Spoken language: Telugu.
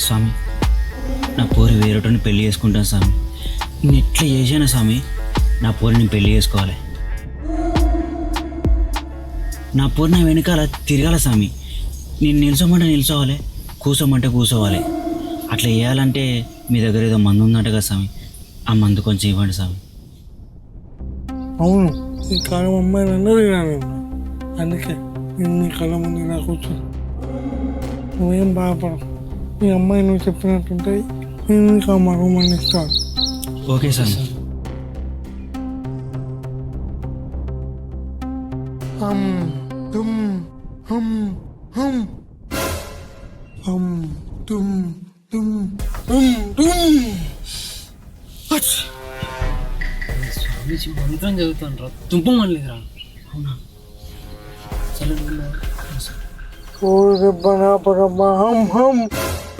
స్వామి. నా పోరు వేరేటోని పెళ్ళి చేసుకుంటాను స్వామి. నేను ఎట్లా చేసాను స్వామి? నా పోరిని పెళ్ళి చేసుకోవాలి. నా పోరు నా వెనకాల తిరగాల స్వామి. నేను నిల్చోమంటే నిల్చోవాలి కూర్చోమంటే కూర్చోవాలి. అట్లా చేయాలంటే మీ దగ్గర ఏదో మందు ఉందంట కదా స్వామి. ఆ మందు కొంచెం ఇవ్వండి స్వామి. అవును ఈ కాలం అమ్మాయిలు అందరూ అందుకే నేను నీ కళ్ళ ముందు ఇలా కూర్చొని నువ్వేం బాధపడవు మీ అమ్మాయి నువ్వు చెప్పినట్టుంటే నేను నీకు ఆ ఇస్తాను ఓకే స్వామి హమ్ తుమ్ హమ్ హమ్. హమ్ తుమ్ తుమ్ హమ్ తుమ్! స్వామీజీ మంత్రం చదువుతాను రా తుంపమనలేదురా అవునా? చలో ఓ దెబ్బ నా పరబ్బ హమ్ హమ్.